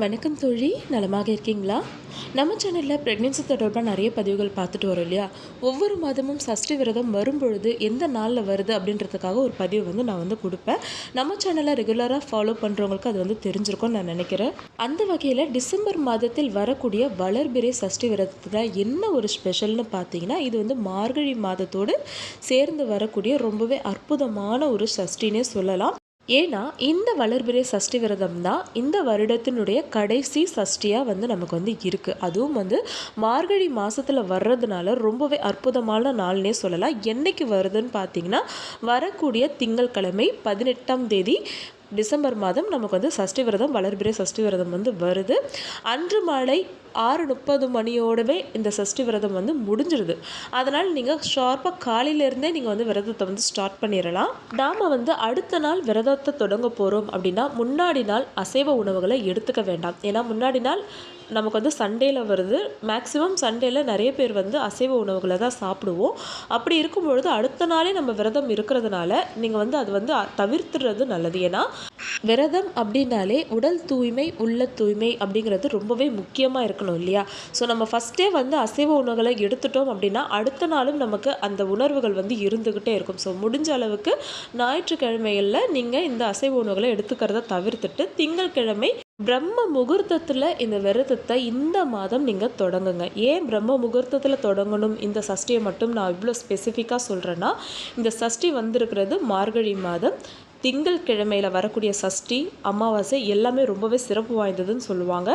வணக்கம் தோழி நலமாக இருக்கீங்களா? நம்ம சேனலில் ப்ரெக்னென்சி தொடர்பாக நிறைய பதிவுகள் பார்த்துட்டு வரோம் இல்லையா? ஒவ்வொரு மாதமும் சஷ்டி விரதம் வரும்பொழுது எந்த நாளில் வருது அப்படின்றதுக்காக ஒரு பதிவு வந்து நான் வந்து கொடுப்பேன். நம்ம சேனலை ரெகுலராக ஃபாலோ பண்ணுறவங்களுக்கு அது வந்து தெரிஞ்சிருக்கும்னு நான் நினைக்கிறேன். அந்த வகையில் டிசம்பர் மாதத்தில் வரக்கூடிய வளர்பிறை சஷ்டி விரதத்தில் என்ன ஒரு ஸ்பெஷல்னு பார்த்தீங்கன்னா இது வந்து மார்கழி மாதத்தோடு சேர்ந்து வரக்கூடிய ரொம்பவே அற்புதமான ஒரு சஷ்டினே சொல்லலாம். ஏன்னா இந்த வளர்பிறை சஷ்டி விரதம் தான் இந்த வருடத்தினுடைய கடைசி சஷ்டியாக வந்து நமக்கு வந்து இருக்குது அதுவும் வந்து மார்கழி மாதத்தில் வர்றதுனால ரொம்பவே அற்புதமான நாள்னே சொல்லலாம். என்றைக்கு வருதுன்னு பார்த்தீங்கன்னா வரக்கூடிய திங்கட்கிழமை பதினெட்டாம் தேதி டிசம்பர் மாதம் நமக்கு வந்து சஷ்டி விரதம் வளர்பிறை சஷ்டி விரதம் வந்து வருது. அன்று மாலை ஆறு முப்பது மணியோடவே இந்த சஷ்டி விரதம் வந்து முடிஞ்சிருது. அதனால் நீங்கள் ஷார்ப்பாக காலையிலேருந்தே நீங்கள் வந்து விரதத்தை வந்து ஸ்டார்ட் பண்ணிடலாம். நாம் வந்து அடுத்த நாள் விரதத்தை தொடங்க போகிறோம் அப்படின்னா முன்னாடி நாள் அசைவ உணவுகளை எடுத்துக்க வேண்டாம். ஏன்னா முன்னாடி நாள் நமக்கு வந்து சண்டேயில் வருது. மேக்ஸிமம் சண்டேயில் நிறைய பேர் வந்து அசைவ உணவுகளை தான் சாப்பிடுவோம். அப்படி இருக்கும் பொழுது அடுத்த நாளே நம்ம விரதம் இருக்கிறதுனால நீங்கள் வந்து அது வந்து தவிர்த்துறது நல்லது. ஏன்னா விரதம் அப்படின்னாலே உடல் தூய்மை உள்ள தூய்மை அப்படிங்கிறது ரொம்பவே முக்கியமாக இருக்கணும் இல்லையா? ஸோ நம்ம ஃபஸ்ட்டே வந்து அசைவ உணவுகளை எடுத்துட்டோம் அப்படின்னா அடுத்த நாளும் நமக்கு அந்த உணர்வுகள் வந்து இருந்துக்கிட்டே இருக்கும். ஸோ முடிஞ்ச அளவுக்கு ஞாயிற்றுக்கிழமைகளில் நீங்கள் இந்த அசைவ உணவுகளை எடுத்துக்கிறத தவிர்த்துட்டு திங்கட்கிழமை பிரம்ம முகூர்த்தத்தில் இந்த விரதத்தை இந்த மாதம் நீங்கள் தொடங்குங்க. ஏன் பிரம்ம முகூர்த்தத்தில் தொடங்கணும்? இந்த சஷ்டியை மட்டும் நான் இவ்வளோ ஸ்பெசிஃபிக்காக சொல்கிறேன்னா இந்த சஷ்டி வந்திருக்கிறது மார்கழி மாதம். திங்கள் கிழமையில் வரக்கூடிய சஷ்டி அமாவாசை எல்லாமே ரொம்பவே சிறப்பு வாய்ந்ததுன்னு சொல்லுவாங்க.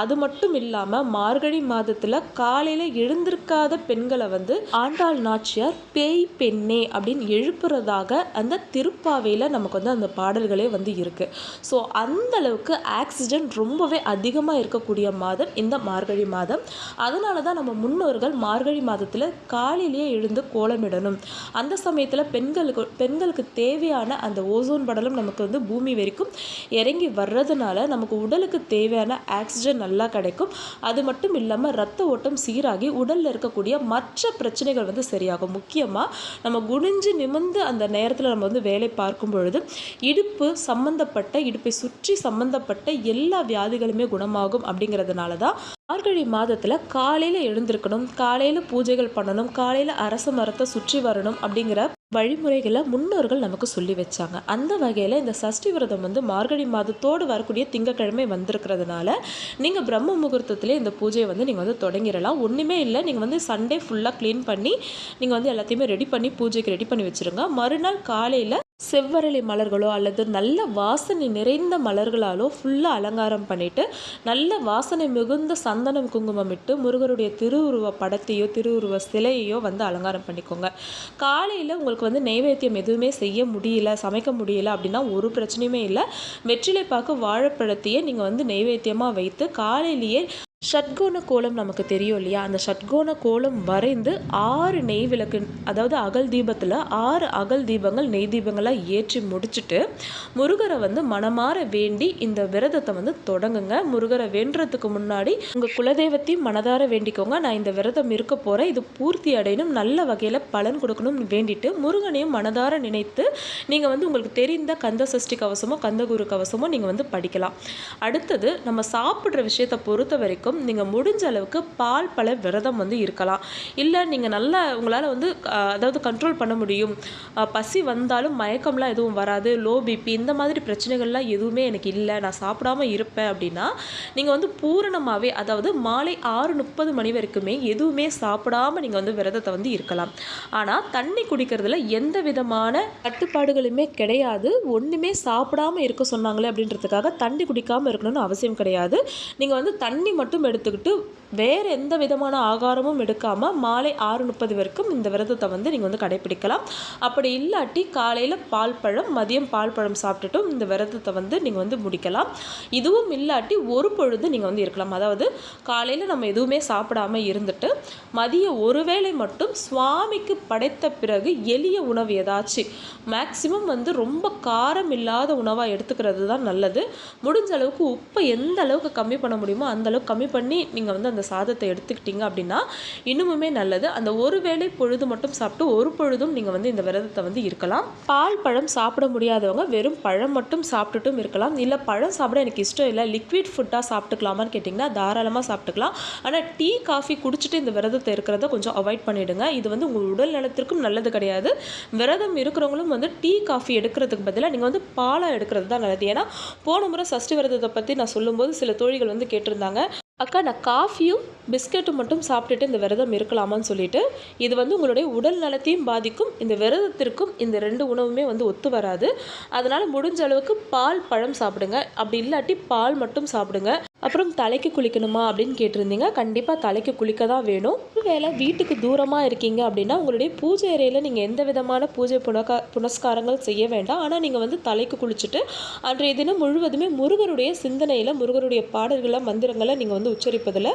அது மட்டும் இல்லாமல் மார்கழி மாதத்தில் காலையில் எழுந்திருக்காத பெண்களை வந்து ஆண்டாள் நாச்சியார் பேய் பெண்ணே அப்படின்னு எழுப்புறதாக அந்த திருப்பாவையில் நமக்கு வந்து அந்த பாடல்களே வந்து இருக்குது ஸோ அந்த அளவுக்கு ஆக்சிடென்ட் ரொம்பவே அதிகமாக இருக்கக்கூடிய மாதம் இந்த மார்கழி மாதம். அதனால தான் நம்ம முன்னோர்கள் மார்கழி மாதத்தில் காலையிலேயே எழுந்து கோலமிடணும். அந்த சமயத்தில் பெண்களுக்கு பெண்களுக்கு தேவையான அந்த ஓசோன் படலம் நமக்கு வந்து பூமி வரைக்கும் இறங்கி வர்றதுனால நமக்கு உடலுக்கு தேவையான ஆக்சிஜன் நல்லா கிடைக்கும். அது மட்டும் இல்லாமல் ரத்த ஓட்டம் சீராகி உடலில் இருக்கக்கூடிய மற்ற பிரச்சனைகள் வந்து சரியாகும். முக்கியமாக நம்ம குனிஞ்சு நிமிந்து அந்த நேரத்தில் நம்ம வந்து வேலை பார்க்கும் பொழுது இடுப்பு சம்மந்தப்பட்ட இடுப்பை சுற்றி சம்மந்தப்பட்ட எல்லா வியாதிகளுமே குணமாகும் அப்படிங்கிறதுனால தான் மார்கழி மாதத்தில் காலையில் எழுந்திருக்கணும் காலையில் பூஜைகள் பண்ணணும் காலையில் அரச மரத்தை சுற்றி வரணும் அப்படிங்கிற வழிமுறைகளை முன்னோர்கள் நமக்கு சொல்லி வச்சாங்க. அந்த வகையில் இந்த சஷ்டி விரதம் வந்து மார்கழி மாதத்தோடு வரக்கூடிய திங்கக்கிழமை வந்திருக்கிறதுனால நீங்கள் பிரம்ம முகூர்த்தத்திலே இந்த பூஜையை வந்து நீங்கள் வந்து தொடங்கிடலாம். ஒன்றுமே இல்லை. நீங்கள் வந்து சண்டே ஃபுல்லாக க்ளீன் பண்ணி நீங்கள் வந்து எல்லாத்தையுமே ரெடி பண்ணி பூஜைக்கு ரெடி பண்ணி வச்சுருங்க. மறுநாள் காலையில் செவ்வரளி மலர்களோ அல்லது நல்ல வாசனை நிறைந்த மலர்களாலோ ஃபுல்லாக அலங்காரம் பண்ணிவிட்டு நல்ல வாசனை மிகுந்த சந்தனம் குங்குமம் இட்டு முருகருடைய திருவுருவ படத்தையோ திருவுருவ சிலையையோ வந்து அலங்காரம் பண்ணிக்கோங்க. காலையில் உங்களுக்கு வந்து நைவேத்தியம் எதுவுமே செய்ய முடியல சமைக்க முடியல அப்படின்னா ஒரு பிரச்சனையுமே இல்லை. வெற்றிலை பாக்கு வாழைப்பழத்தையே நீங்கள் வந்து நைவேத்தியமாக வைத்து காலையிலேயே ஷட்கோண கோலம் நமக்கு தெரியும் இல்லையா? அந்த ஷட்கோண கோலம் வரைந்து ஆறு நெய் விளக்கு அதாவது அகல் தீபத்தில் ஆறு அகல் தீபங்கள் நெய் தீபங்களாக ஏற்றி முடிச்சுட்டு முருகரை வந்து மனமாற வேண்டி இந்த விரதத்தை வந்து தொடங்குங்க. முருகரை வேண்டுறதுக்கு முன்னாடி உங்கள் குலதெய்வத்தையும் மனதார வேண்டிக்கோங்க. நான் இந்த விரதம் இருக்க போகிறேன் இது பூர்த்தி அடையணும். நல்ல வகையில் பலன் கொடுக்கணும்னு வேண்டிட்டு முருகனையும் மனதார நினைத்து நீங்கள் வந்து உங்களுக்கு தெரிந்த கந்த சஷ்டி கவசமோ கந்தகுரு கவசமோ நீங்கள் வந்து படிக்கலாம். அடுத்தது நம்ம சாப்பிட்ற விஷயத்தை பொறுத்த வரைக்கும் வரைக்கும் நீங்கள் முடிஞ்ச அளவுக்கு பால் பழ விரதம் வந்து இருக்கலாம். இல்லை நீங்கள் நல்லா உங்களால் வந்து அதாவது கண்ட்ரோல் பண்ண முடியும். பசி வந்தாலும் மயக்கம்லாம் எதுவும் வராது. லோ பிபி இந்த மாதிரி பிரச்சனைகள்லாம் எதுவுமே எனக்கு இல்லை. நான் சாப்பிடாம இருப்பேன் அப்படின்னா நீங்கள் வந்து பூரணமாகவே அதாவது மாலை ஆறு முப்பது மணி வரைக்குமே எதுவுமே சாப்பிடாம நீங்கள் வந்து விரதத்தை வந்து இருக்கலாம். ஆனால் தண்ணி குடிக்கிறதுல எந்த விதமான கட்டுப்பாடுகளுமே கிடையாது. ஒன்றுமே சாப்பிடாம இருக்க சொன்னாங்களே அப்படின்றதுக்காக தண்ணி குடிக்காமல் இருக்கணும்னு அவசியம் கிடையாது. நீங்கள் வந்து தண்ணி மட்டும் விரதம் எடுத்துக்கிட்டு வேறு எந்த விதமான ஆகாரமும் எடுக்காமல் மாலை ஆறு முப்பது வரைக்கும் இந்த விரதத்தை வந்து நீங்கள் வந்து கடைப்பிடிக்கலாம். அப்படி இல்லாட்டி காலையில் பால் பழம் மதியம் பால் பழம் சாப்பிட்டுட்டும் இந்த விரதத்தை வந்து நீங்கள் வந்து முடிக்கலாம். இதுவும் இல்லாட்டி ஒரு பொழுது நீங்கள் வந்து இருக்கலாம். அதாவது காலையில் நம்ம எதுவுமே சாப்பிடாம இருந்துட்டு மதிய ஒரு வேளை மட்டும் சுவாமிக்கு படைத்த பிறகு எளிய உணவு ஏதாச்சும் மேக்சிமம் வந்து ரொம்ப காரம் இல்லாத உணவாக எடுத்துக்கிறது தான் நல்லது. முடிஞ்ச அளவுக்கு உப்பை எந்த அளவுக்கு கம்மி பண்ண முடியுமோ அந்த அளவுக்கு கம்மி கம்மி பண்ணி நீங்கள் வந்து அந்த சாதத்தை எடுத்துக்கிட்டீங்க அப்படின்னா இன்னுமுமே நல்லது. அந்த ஒரு வேளை பொழுது மட்டும் சாப்பிட்டு ஒரு பொழுதும் நீங்கள் வந்து இந்த விரதத்தை வந்து இருக்கலாம். பால் பழம் சாப்பிட முடியாதவங்க வெறும் பழம் மட்டும் சாப்பிட்டுட்டும் இருக்கலாம். இல்லை பழம் சாப்பிட எனக்கு இஷ்டம் இல்லை லிக்விட் ஃபுட்டாக சாப்பிட்டுக்கலாமான்னு கேட்டிங்கன்னா தாராளமாக சாப்பிட்டுக்கலாம். ஆனால் டீ காஃபி குடிச்சிட்டு இந்த விரதத்தை இருக்கிறத கொஞ்சம் அவாய்ட் பண்ணிவிடுங்க இது வந்து உங்கள் உடல் நலத்திற்கும் நல்லது கிடையாது. விரதம் இருக்கிறவங்களும் வந்து டீ காஃபி எடுக்கிறதுக்கு பதிலாக நீங்கள் வந்து பாலாக எடுக்கிறது தான் நல்லது. ஏன்னா போன முறை சஷ்டி விரதத்தை பற்றி நான் சொல்லும்போது சில தோழிகள் வந்து கேட்டிருந்தாங்க. அக்கா நான் காஃபியும் பிஸ்கெட்டும் மட்டும் சாப்பிட்டுட்டு இந்த விரதம் இருக்கலாமான்னு சொல்லிட்டு இது வந்து உங்களுடைய உடல் நலத்தையும் பாதிக்கும் இந்த விரதத்திற்கும் இந்த ரெண்டு உணவுமே வந்து ஒத்து வராது. அதனால் முடிஞ்ச அளவுக்கு பால் பழம் சாப்பிடுங்க. அப்படி இல்லாட்டி பால் மட்டும் சாப்பிடுங்க. அப்புறம் தலைக்கு குளிக்கணுமா அப்படின்னு கேட்டிருந்தீங்க. கண்டிப்பாக தலைக்கு குளிக்க தான் வேணும். ஒருவேளை வீட்டுக்கு தூரமாக இருக்கீங்க அப்படின்னா உங்களுடைய பூஜை அறையில் நீங்கள் எந்த விதமான பூஜை புனகா புனஸ்காரங்கள் செய்ய வேண்டாம். ஆனால் நீங்கள் வந்து தலைக்கு குளிச்சுட்டு அன்றைய தினம் முழுவதுமே முருகருடைய சிந்தனையில் முருகருடைய பாடல்களை மந்திரங்களை நீங்கள் வந்து உச்சரிப்பதில்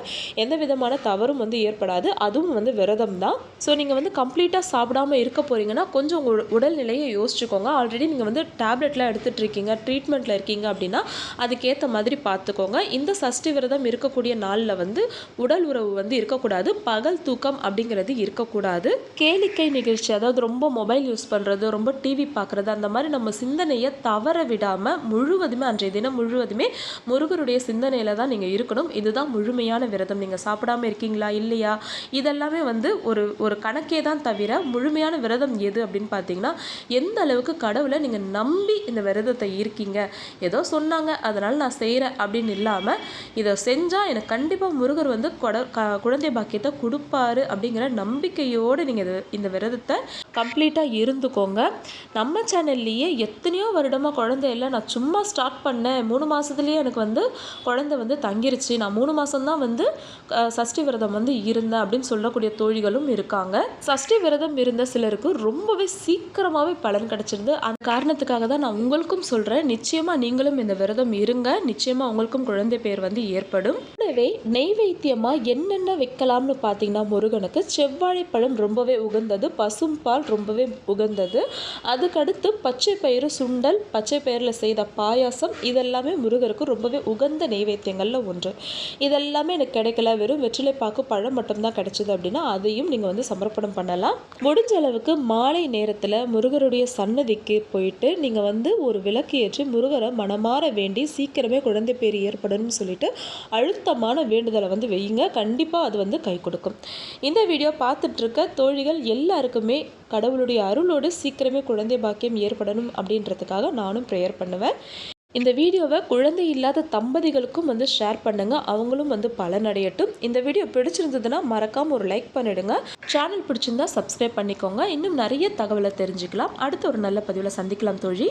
எந்த விதமான தவறும் வந்து ஏற்படாது. அதுவும் வந்து விரதம் தான். ஸோ நீங்கள் வந்து கம்ப்ளீட்டாக சாப்பிடாம இருக்க போகிறீங்கன்னா கொஞ்சம் உங்கள் உடல்நிலையை யோசிச்சுக்கோங்க. ஆல்ரெடி நீங்கள் வந்து டேப்லெட்லாம் எடுத்துகிட்டு இருக்கீங்க ட்ரீட்மெண்ட்டில் இருக்கீங்க அப்படின்னா அதுக்கேற்ற மாதிரி பார்த்துக்கோங்க. இந்த சஷ்டி விரதம் இருக்கக்கூடிய நாளில் வந்து உடல் உறவு வந்து இருக்கக்கூடாது பகல் தூக்கம் அப்படிங்கிறது இருக்கக்கூடாது. கேளிக்கை நிகழ்ச்சி அதாவது ரொம்ப மொபைல் யூஸ் பண்ணுறது ரொம்ப டிவி பார்க்குறது அந்த மாதிரி நம்ம சிந்தனையை தவற விடாமல் முழுவதுமே அன்றைய தினம் முழுவதுமே முருகருடைய சிந்தனையில் தான் நீங்கள் இருக்கணும். இதுதான் முழுமையான விரதம். நீங்கள் சாப்பிடாம இருக்கீங்களா இல்லையா? இதெல்லாமே வந்து ஒரு ஒரு கணக்கே தான் தவிர முழுமையான விரதம் எது அப்படின்னு பார்த்தீங்கன்னா எந்த அளவுக்கு கடவுளை நீங்கள் நம்பி இந்த விரதத்தை இருக்கீங்க? ஏதோ சொன்னாங்க அதனால் நான் செய்கிறேன் அப்படின்னு இல்லாமல் இதை செஞ்சால் எனக்கு கண்டிப்பாக முருகர் வந்து குட குழந்தை பாக்கியத்தை கொடுப்பாரு அப்படிங்கிற நம்பிக்கையோடு நீங்கள் இந்த விரதத்தை கம்ப்ளீட்டாக இருந்துக்கோங்க. நம்ம சேனல்லையே எத்தனையோ வருடமாக குழந்தை இல்லை. நான் சும்மா ஸ்டார்ட் பண்ணேன். மூணு மாதத்துலேயே எனக்கு வந்து குழந்தை வந்து தங்கிருச்சு. நான் மூணு மாதம்தான் வந்து சஷ்டி விரதம் வந்து இருந்தேன் அப்படின்னு சொல்லக்கூடிய தோழிகளும் இருக்காங்க. சஷ்டி விரதம் இருந்த சிலருக்கு ரொம்பவே சீக்கிரமாகவே பலன் கிடச்சிருந்து அந்த காரணத்துக்காக தான் நான் உங்களுக்கும் சொல்கிறேன் நிச்சயமாக நீங்களும் இந்த விரதம் இருங்க. நிச்சயமாக உங்களுக்கும் குழந்தை பேர் வந்து ஏற்படும். கூடவே நெய்வேத்தியமாக என்னென்ன வைக்கலாம்னு பார்த்தீங்கன்னா முருகனுக்கு செவ்வாழைப்பழம் ரொம்பவே உகந்தது. பசும்பால் ரொம்பவே உகந்தது. அதுக்கடுத்து பச்சை பயிறு சுண்டல் பச்சை பயிரில் செய்த பாயாசம் இதெல்லாமே முருகருக்கு ரொம்பவே உகந்த நெய்வேத்தியங்களில் ஒன்று. இதெல்லாமே எனக்கு கிடைக்கல. வெறும் வெற்றிலை பாக்கு பழம் மட்டும்தான் கிடைச்சது அப்படின்னா அதையும் நீங்கள் வந்து சமர்ப்பணம் பண்ணலாம். முடிஞ்ச அளவுக்கு மாலை நேரத்தில் முருகருடைய சன்னதிக்கு போயிட்டு நீங்கள் வந்து ஒரு விளக்கு ஏற்றி முருகரை மனமாற வேண்டி சீக்கிரமே குழந்தை பேர் ஏற்படணும்னு சொல்லிட்டு அழுத்தமான வேண்டுதலை வந்து வையுங்க. கண்டிப்பாக அது வந்து கை கொடுக்கும். இந்த வீடியோ பார்த்துட்ருக்க தோழிகள் எல்லாருக்குமே கடவுளுடைய அருளோடு சீக்கிரமே குழந்தை பாக்கியம் ஏற்படணும் அப்படின்றதுக்காக நானும் ப்ரேயர் பண்ணுவேன். இந்த வீடியோவை குழந்தை இல்லாத தம்பதிகளுக்கும் வந்து ஷேர் பண்ணுங்கள் அவங்களும் வந்து பலனடையட்டும் இந்த வீடியோ பிடிச்சிருந்ததுன்னா மறக்காமல் ஒரு லைக் பண்ணிவிடுங்க சேனல் பிடிச்சிருந்தா சப்ஸ்கிரைப் பண்ணிக்கோங்க. இன்னும் நிறைய தகவலை தெரிஞ்சுக்கலாம். அடுத்த ஒரு நல்ல பதிவில் சந்திக்கலாம் தோழி.